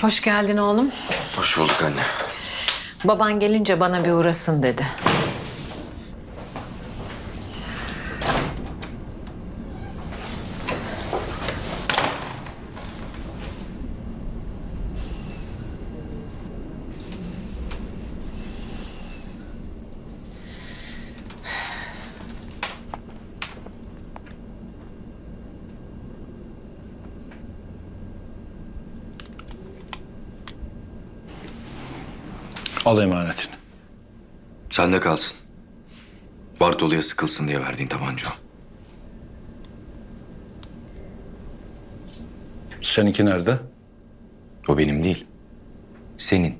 Hoş geldin oğlum. Hoş bulduk anne. Baban gelince bana bir uğrasın dedi. Al emanetini. Sende kalsın. Bartolu'ya sıkılsın diye verdiğin tabanca o. Seninki nerede? O benim değil. Senin.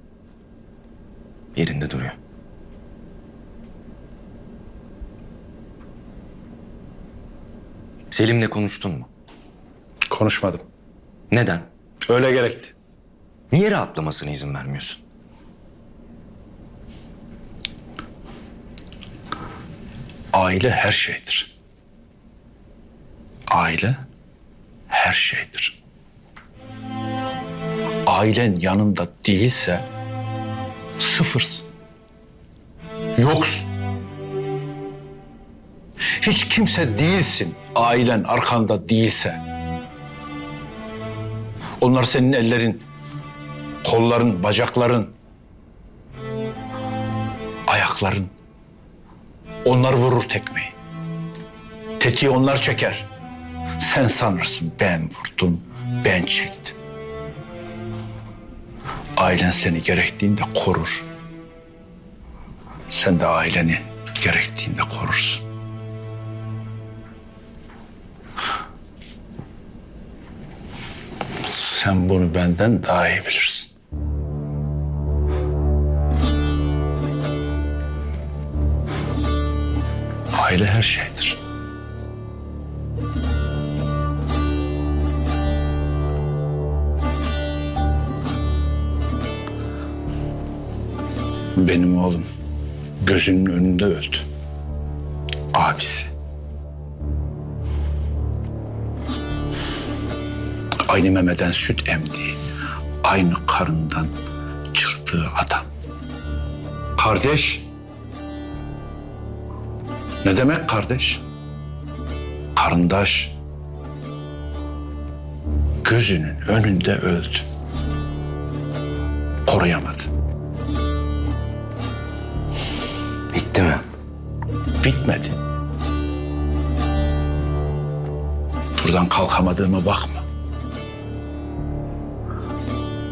Yerinde duruyor. Selim'le konuştun mu? Konuşmadım. Neden? Öyle gerekti. Niye rahatlamasına izin vermiyorsun? Aile her şeydir. Aile her şeydir. Ailen yanında değilse sıfırsın. Yoksun. Hiç kimse değilsin ailen arkanda değilse. Onlar senin ellerin, kolların, bacakların, ayakların. Onlar vurur tekmeyi. Tetiği onlar çeker. Sen sanırsın ben vurdum, ben çektim. Ailen seni gerektiğinde korur. Sen de aileni gerektiğinde korursun. Sen bunu benden daha iyi bilirsin. Aile her şeydir. Benim oğlum gözünün önünde öldü. Abisi. Aynı memeden süt emdiği, aynı karından çıktığı adam. Kardeş. Ne demek kardeş? Karındaş. Gözünün önünde öldü. Koruyamadı. Bitti mi? Bitmedi. Buradan kalkamadığıma bakma.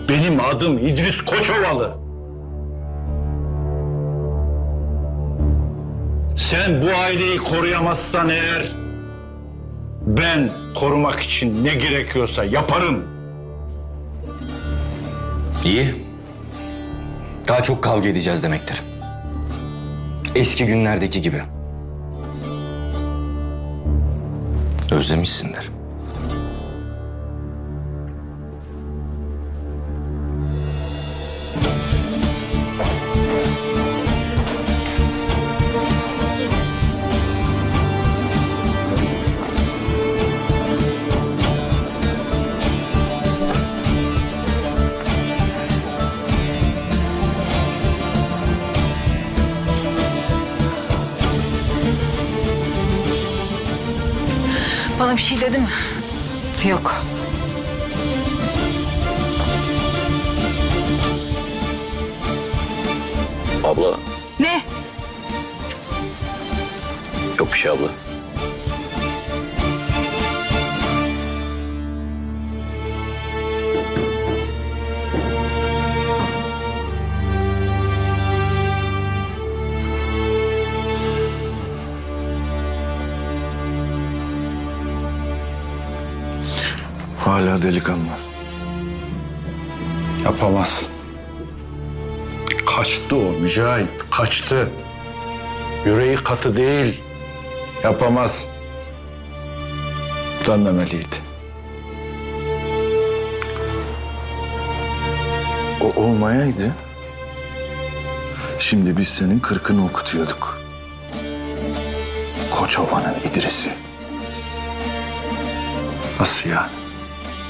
Benim adım İdris Koçovalı. Sen bu aileyi koruyamazsan eğer ben korumak için ne gerekiyorsa yaparım. İyi. Daha çok kavga edeceğiz demektir. Eski günlerdeki gibi. Özlemişsindir. Bana bir şey dedi mi? Yok. Abla Ne? yok bir şey abla. Hala delikanlı. Yapamaz. Kaçtı o Mücahit, kaçtı. Yüreği katı değil. Yapamaz. Dönmemeliydi. O olmayaydı. Şimdi biz senin kırkını okutuyorduk. Koçova'nın İdris'i. Nasıl yani?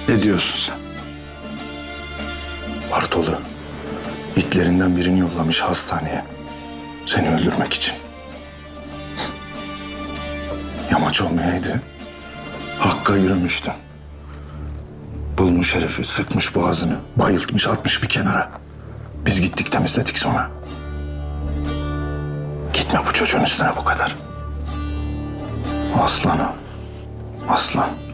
Ne diyorsun sen? Bartolu itlerinden birini yollamış hastaneye. Seni öldürmek için. Yamaç olmayaydı. Hakka yürümüştün. Bulmuş herifi, sıkmış boğazını, bayıltmış, atmış bir kenara. Biz gittik temizledik sonra. Gitme bu çocuğun üstüne bu kadar. Aslan o. Aslan.